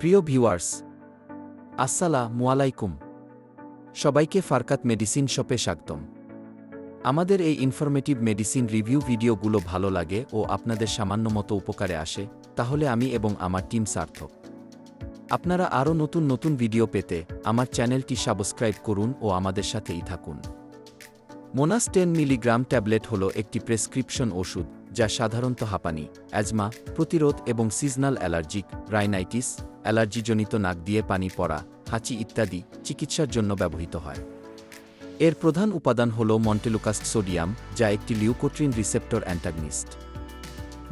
প্রিয় ভিউয়ার্স, আসসালামু আলাইকুম। সবাইকে ফারকাত মেডিসিন শপে স্বাগতম। আমাদের এই ইনফরমেটিভ মেডিসিন রিভিউ ভিডিওগুলো ভালো লাগে ও আপনাদের সামান্য মতো উপকারে আসে, তাহলে আমি এবং আমার টিম সার্থক। আপনারা আরও নতুন নতুন ভিডিও পেতে আমার চ্যানেলটি সাবস্ক্রাইব করুন ও আমাদের সাথেই থাকুন। মোনাস টেন মিলিগ্রাম ট্যাবলেট হল একটি প্রেসক্রিপশন ওষুধ যা সাধারণত হাঁপানি, অ্যাজমা, প্রতিরোধ এবং সিজনাল অ্যালার্জিক, রাইনাইটিস, অ্যালার্জিজনিত নাক দিয়ে পানি পড়া, হাঁচি ইত্যাদি চিকিৎসার জন্য ব্যবহৃত হয়। এর প্রধান উপাদান হল মন্টেলুকাস্ট সোডিয়াম, যা একটি leukotriene receptor antagonist.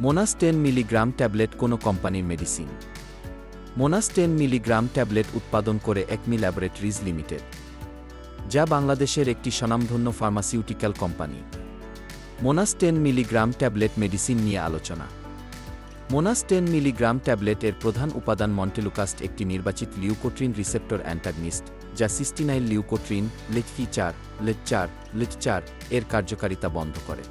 Monas ten milligram tablet কোনো কোম্পানির medicine. Monas ten milligram tablet উৎপাদন করে একমি ল্যাবরেটরিজ লিমিটেড, যা বাংলাদেশের একটি স্বনামধন্য pharmaceutical company. Monas ten milligram tablet medicine নিয়ে আলোচনা। মোনাস টেন মিলিগ্রাম ট্যাবলেটের প্রধান উপাদান মন্টেলুকাস্ট একটি নির্বাচিত লিউকোট্রিন রিসেপ্টর অ্যান্টাগনিস্ট যা সিস্টিনাইল লিউকোট্রিন লিটকি চার, লিট চার লিট চার এর কার্যকারিতা বন্ধ করে।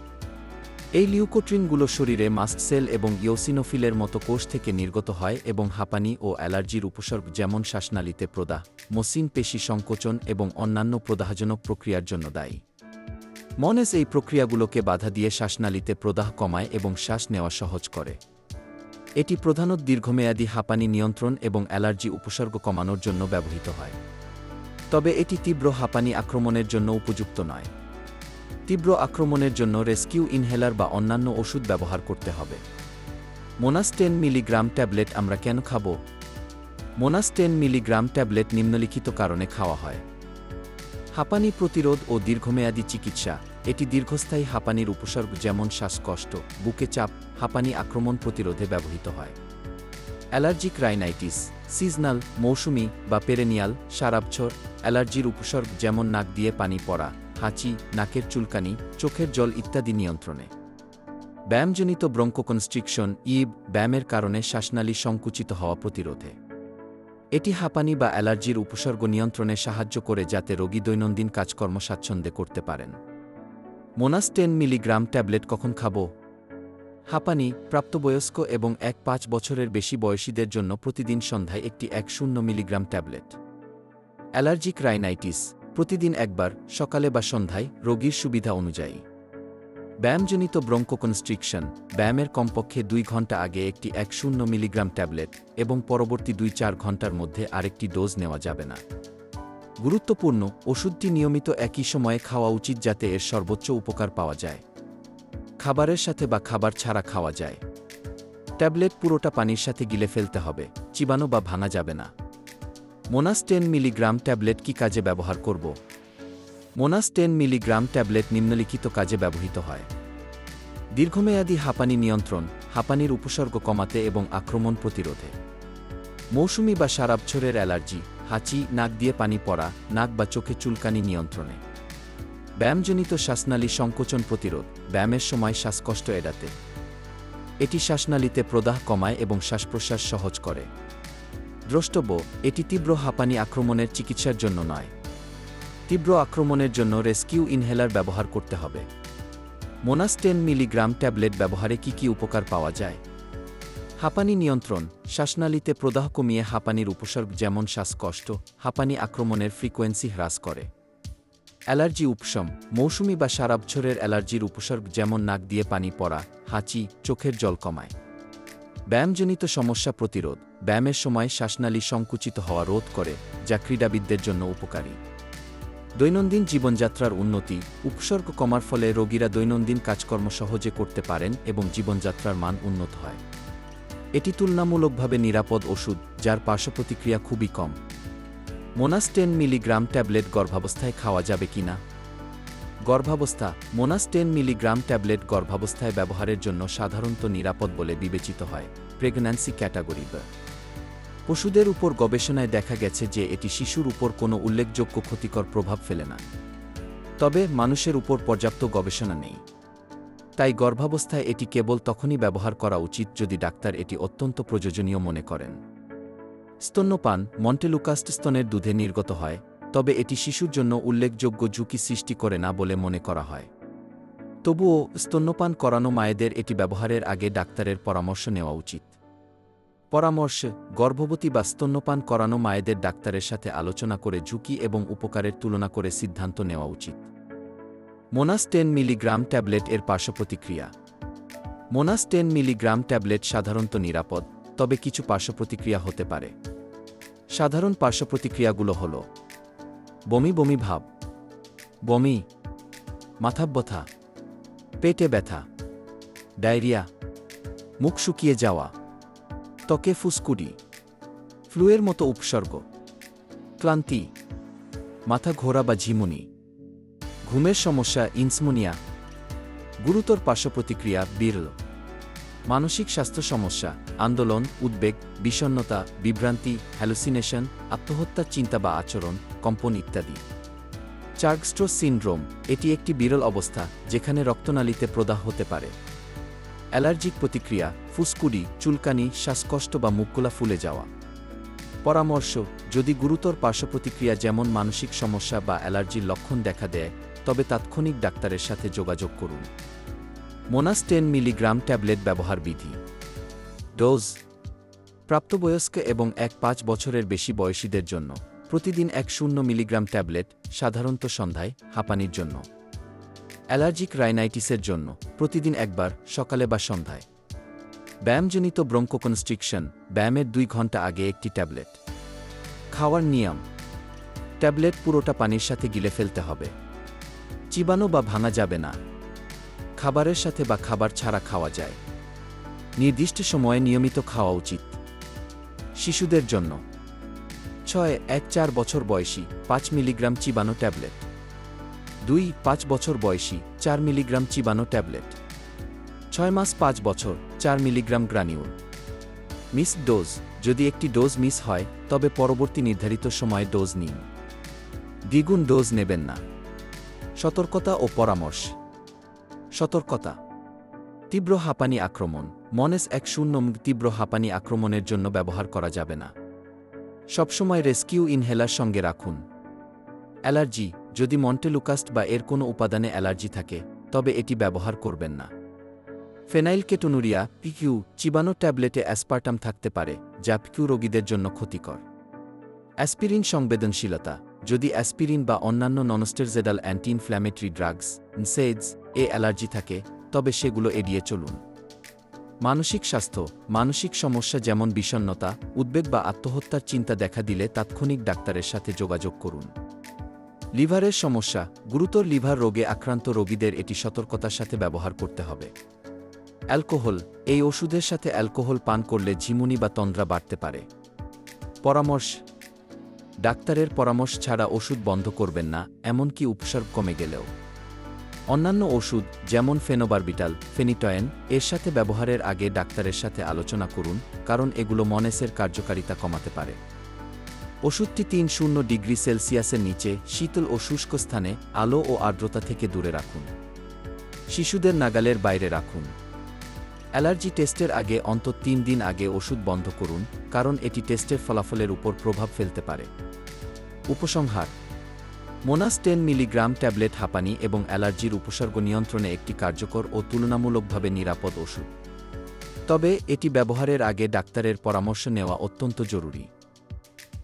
এই লিউকোট্রিনগুলো শরীরে মাস্ট সেল এবং ইওসিনোফিলের মতো কোষ থেকে নির্গত হয় এবং হাঁপানি ও অ্যালার্জির উপসর্গ যেমন শ্বাসনালীতে প্রদাহ মসিন পেশি সংকোচন এবং অন্যান্য প্রদাহজনক প্রক্রিয়ার জন্য দায়ী। মনেস এই প্রক্রিয়াগুলোকে বাধা দিয়ে শ্বাসনালীতে প্রদাহ কমায় এবং শ্বাস নেওয়া সহজ করে। এটি প্রধানত দীর্ঘমেয়াদী হাঁপানি নিয়ন্ত্রণ এবং অ্যালার্জি উপসর্গ কমানোর জন্য ব্যবহৃত হয়। তবে এটি তীব্র হাঁপানি আক্রমণের জন্য উপযুক্ত নয়। তীব্র আক্রমণের জন্য রেস্কিউ ইনহেলার বা অন্যান্য ওষুধ ব্যবহার করতে হবে। মোনাস টেন মিলিগ্রাম ট্যাবলেট আমরা কেন খাব? মোনাস টেন মিলিগ্রাম ট্যাবলেট নিম্নলিখিত কারণে খাওয়া হয়। হাঁপানি প্রতিরোধ ও দীর্ঘমেয়াদী চিকিৎসা। এটি দীর্ঘস্থায়ী হাঁপানির উপসর্গ যেমন শ্বাসকষ্ট, বুকে চাপ, হাঁপানি আক্রমণ প্রতিরোধে ব্যবহৃত হয়। অ্যালার্জিক রাইনাইটিস, সিজনাল, মৌসুমি বা পেরেনিয়াল সারাবছর অ্যালার্জির উপসর্গ যেমন নাক দিয়ে পানি পড়া, হাঁচি, নাকের চুলকানি, চোখের জল ইত্যাদি নিয়ন্ত্রণে। ব্যায়ামজনিত ব্রঙ্কোকনস্ট্রিকশন, ইব, ব্যায়ামের কারণে শ্বাসনালী সংকুচিত হওয়া প্রতিরোধে। এটি হাঁপানি বা অ্যালার্জির উপসর্গ নিয়ন্ত্রণে সাহায্য করে যাতে রোগী দৈনন্দিন কাজকর্ম স্বাচ্ছন্দ্যে করতে পারেন। মোনাস টেন মিলিগ্রাম ট্যাবলেট কখন খাব? হাঁপানি, প্রাপ্তবয়স্ক এবং এক পাঁচ বছরের বেশি বয়সীদের জন্য প্রতিদিন সন্ধ্যায় একটি এক শূন্য মিলিগ্রাম ট্যাবলেট। অ্যালার্জিক রাইনাইটিস, প্রতিদিন একবার, সকালে বা সন্ধ্যায়, রোগীর সুবিধা অনুযায়ী। ব্যায়ামজনিত ব্রঙ্কোকনস্ট্রিকশন, ব্যায়ামের কমপক্ষে দুই ঘণ্টা আগে একটি এক শূন্য মিলিগ্রাম ট্যাবলেট এবং পরবর্তী দুই চার ঘণ্টার মধ্যে আরেকটি ডোজ নেওয়া যাবে না। গুরুত্বপূর্ণ, ওষুধটি নিয়মিত একই সময়ে খাওয়া উচিত যাতে এর সর্বোচ্চ উপকার পাওয়া যায়। খাবারের সাথে বা খাবার ছাড়া খাওয়া যায়। ট্যাবলেট পুরোটা পানির সাথে গিলে ফেলতে হবে, চিবানো বা ভাঙা যাবে না। মোনাস টেন মিলিগ্রাম ট্যাবলেট কি কাজে ব্যবহার করব? মোনাস টেন মিলিগ্রাম ট্যাবলেট নিম্নলিখিত কাজে ব্যবহৃত হয়। দীর্ঘমেয়াদী হাঁপানি নিয়ন্ত্রণ, হাঁপানির উপসর্গ কমাতে এবং আক্রমণ প্রতিরোধে। মৌসুমি বা সারাবছরের অ্যালার্জি, হাঁচি, নাক দিয়ে পানি পড়া, নাক বা চোখে চুলকানি নিয়ন্ত্রণে। ব্যায়ামজনিত শ্বাসনালী সংকোচন প্রতিরোধ, ব্যায়ামের সময় শ্বাসকষ্ট এড়াতে। এটি শ্বাসনালীতে প্রদাহ কমায় এবং শ্বাসপ্রশ্বাস সহজ করে। দ্রষ্টব্য, এটি তীব্র হাঁপানি আক্রমণের চিকিৎসার জন্য নয়। তীব্র আক্রমণের জন্য রেস্কিউ ইনহেলার ব্যবহার করতে হবে। মোনাস টেন মিলিগ্রাম ট্যাবলেট ব্যবহারে কি কি উপকার পাওয়া যায়? হাঁপানি নিয়ন্ত্রণ, শ্বাসনালীতে প্রদাহ কমিয়ে হাঁপানির উপসর্গ যেমন শ্বাসকষ্ট, হাঁপানি আক্রমণের ফ্রিকোয়েন্সি হ্রাস করে। অ্যালার্জি উপশম, মৌসুমি বা সারাবছরের অ্যালার্জির উপসর্গ যেমন নাক দিয়ে পানি পড়া, হাঁচি, চোখের জল কমায়। ব্যায়ামজনিত সমস্যা প্রতিরোধ, ব্যায়ামের সময় শ্বাসনালী সংকুচিত হওয়া রোধ করে, যা ক্রীড়াবিদদের জন্য উপকারী। দৈনন্দিন জীবনযাত্রার উন্নতি, উপসর্গ কমার ফলে রোগীরা দৈনন্দিন কাজকর্ম সহজে করতে পারেন এবং জীবনযাত্রার মান উন্নত হয়। এটি তুলনামূলকভাবে নিরাপদ ওষুধ, যার পার্শ্বপ্রতিক্রিয়া খুবই কম। মোনাস টেন মিলিগ্রাম ট্যাবলেট গর্ভাবস্থায় খাওয়া যাবে কি না? গর্ভাবস্থা, মোনাস টেন মিলিগ্রাম ট্যাবলেট গর্ভাবস্থায় ব্যবহারের জন্য সাধারণত নিরাপদ বলে বিবেচিত হয়, প্রেগন্যান্সি ক্যাটাগরি পশুদের উপর গবেষণায় দেখা গেছে যে এটি শিশুর উপর কোনো উল্লেখযোগ্য ক্ষতিকর প্রভাব ফেলে না। তবে মানুষের উপর পর্যাপ্ত গবেষণা নেই। তাই গর্ভাবস্থায় এটি কেবল তখনই ব্যবহার করা উচিত যদি ডাক্তার এটি অত্যন্ত প্রয়োজনীয় মনে করেন। স্তন্যপান, মন্টেলুকাস্ট স্তনের দুধে নির্গত হয়, তবে এটি শিশুর জন্য উল্লেখযোগ্য ঝুঁকি সৃষ্টি করে না বলে মনে করা হয়। তবুও স্তন্যপান করানো মায়েদের এটি ব্যবহারের আগে ডাক্তারের পরামর্শ নেওয়া উচিত। পরামর্শ, গর্ভবতী বা স্তন্যপান করানো মায়েদের ডাক্তারের সাথে আলোচনা করে ঝুঁকি এবং উপকারের তুলনা করে সিদ্ধান্ত নেওয়া উচিত। মোনাস টেন মিলিগ্রাম ট্যাবলেট এর পার্শ্বপ্রতিক্রিয়া। মোনাস টেন মিলিগ্রাম ট্যাবলেট সাধারণত নিরাপদ, তবে কিছু পার্শ্বপ্রতিক্রিয়া হতে পারে। সাধারণ পার্শ্বপ্রতিক্রিয়াগুলো হল, বমি বমি ভাব, বমি মাথা ব্যথা পেটে ব্যথা, ডায়রিয়া, মুখ শুকিয়ে যাওয়া। ত্বকে ফুসকুডি, ফ্লুয়ের মতো উপসর্গ, ক্লান্তি, মাথা ঘোরা বা ঝিমুনি, ঘুমের সমস্যা, ইনসমোনিয়া, গুরুতর পার্শ্বপ্রতিক্রিয়া বিরল মানসিক স্বাস্থ্য সমস্যা, আন্দোলন, উদ্বেগ বিষণ্নতা বিভ্রান্তি, হ্যালুসিনেশন, আত্মহত্যার চিন্তা বা আচরণ, কম্পন ইত্যাদি। চার্কস্ট্রো সিনড্রোম, এটি একটি বিরল অবস্থা, যেখানে রক্তনালীতে প্রদাহ হতে পারে। অ্যালার্জিক প্রতিক্রিয়া, ফুসকুডি, চুলকানি, শ্বাসকষ্ট বা মুখগুলা ফুলে যাওয়া। পরামর্শ, যদি গুরুতর পার্শ্বপ্রতিক্রিয়া যেমন মানসিক সমস্যা বা অ্যালার্জির লক্ষণ দেখা দেয়, তবে তাৎক্ষণিক ডাক্তারের সাথে যোগাযোগ করুন। মোনাস টেন মিলিগ্রাম ট্যাবলেট ব্যবহার বিধি। ডোজ। প্রাপ্তবয়স্ক এবং এক পাঁচ বছরের বেশি বয়সীদের জন্য। প্রতিদিন এক শূন্য মিলিগ্রাম ট্যাবলেট, সাধারণত সন্ধ্যায়, হাঁপানির জন্য। অ্যালার্জিক রাইনাইটিসের জন্য প্রতিদিন একবার সকালে বা সন্ধ্যায়। ব্যায়ামজনিত ব্রঙ্কোকনস্ট্রিকশন, ব্যায়ামের দুই ঘণ্টা আগে একটি ট্যাবলেট। খাওয়ার নিয়ম। ট্যাবলেট পুরোটা পানির সাথে গিলে ফেলতে হবে। চিবানো বা ভাঙা যাবে না। খাবারের সাথে বা খাবার ছাড়া খাওয়া যায়। নির্দিষ্ট সময়ে নিয়মিত খাওয়া উচিত। শিশুদের জন্য। ছয় এক চার বছর বয়সী পাঁচ মিলিগ্রাম চিবানো ট্যাবলেট। দুই পাঁচ বছর বয়সী চার মিলিগ্রাম চিবানো ট্যাবলেট। ছয় মাস পাঁচ বছর চার মিলিগ্রাম গ্রানিউল। মিস ডোজ, যদি একটি ডোজ মিস হয়, তবে পরবর্তী নির্ধারিত সময়ে ডোজ নিন। দ্বিগুণ ডোজ নেবেন না। সতর্কতা ও পরামর্শ। সতর্কতা। তীব্র হাঁপানি আক্রমণ। মনেস এক শূন্য তীব্র হাঁপানি আক্রমণের জন্য ব্যবহার করা যাবে না। সবসময় রেস্কিউ ইনহেলার সঙ্গে রাখুন। অ্যালার্জি। যদি মন্টেলুকাস্ট বা এর কোনো উপাদানে অ্যালার্জি থাকে, তবে এটি ব্যবহার করবেন না। ফেনাইলকেটোনুরিয়া পিকিউ, চিবানো ট্যাবলেটে অ্যাসপার্টাম থাকতে পারে, যা পিকিউ রোগীদের জন্য ক্ষতিকর। অ্যাসপিরিন সংবেদনশীলতা, যদি অ্যাসপিরিন বা অন্যান্য nonsteroidal anti inflammatory drugs NSAIDs এ অ্যালার্জি থাকে, তবে সেগুলো এড়িয়ে চলুন। মানসিক স্বাস্থ্য, মানসিক সমস্যা যেমন বিষণ্নতা উদ্বেগ বা আত্মহত্যার চিন্তা দেখা দিলে তাৎক্ষণিক ডাক্তারের সাথে যোগাযোগ করুন। লিভারের সমস্যা, গুরুতর লিভার রোগে আক্রান্ত রোগীদের এটি সতর্কতার সাথে ব্যবহার করতে হবে। অ্যালকোহল, এই ওষুধের সাথে অ্যালকোহল পান করলে ঝিমুনি বা তন্দ্রা বাড়তে পারে। পরামর্শ, ডাক্তারের পরামর্শ ছাড়া ওষুধ বন্ধ করবেন না, এমনকি উপসর্গ কমে গেলেও। অন্যান্য ওষুধ, যেমন ফেনোবারবিটাল, ফেনিটয়েন, এর সাথে ব্যবহারের আগে ডাক্তারের সাথে আলোচনা করুন, কারণ এগুলো মনেসের কার্যকারিতা কমাতে পারে। ওষুধটি তিন শূন্য ডিগ্রি সেলসিয়াসের নিচে শীতল ও শুষ্ক স্থানে আলো ও আর্দ্রতা থেকে দূরে রাখুন। শিশুদের নাগালের বাইরে রাখুন। অ্যালার্জি টেস্টের আগে অন্তত তিন দিন আগে ওষুধ বন্ধ করুন, কারণ এটি টেস্টের ফলাফলের উপর প্রভাব ফেলতে পারে। উপসংহার, মোনাস টেন মিলিগ্রাম ট্যাবলেট হাঁপানি এবং অ্যালার্জির উপসর্গ নিয়ন্ত্রণে একটি কার্যকর ও তুলনামূলকভাবে নিরাপদ ওষুধ। তবে এটি ব্যবহারের আগে ডাক্তারের পরামর্শ নেওয়া অত্যন্ত জরুরি।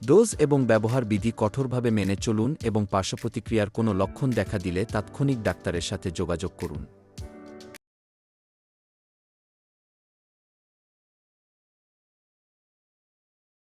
ডোজ এবং ব্যবহার বিধি কঠোরভাবে মেনে চলুন এবং পার্শ্বপ্রতিক্রিয়ার কোনো লক্ষণ দেখা দিলে তাৎক্ষণিক ডাক্তারের সাথে যোগাযোগ করুন।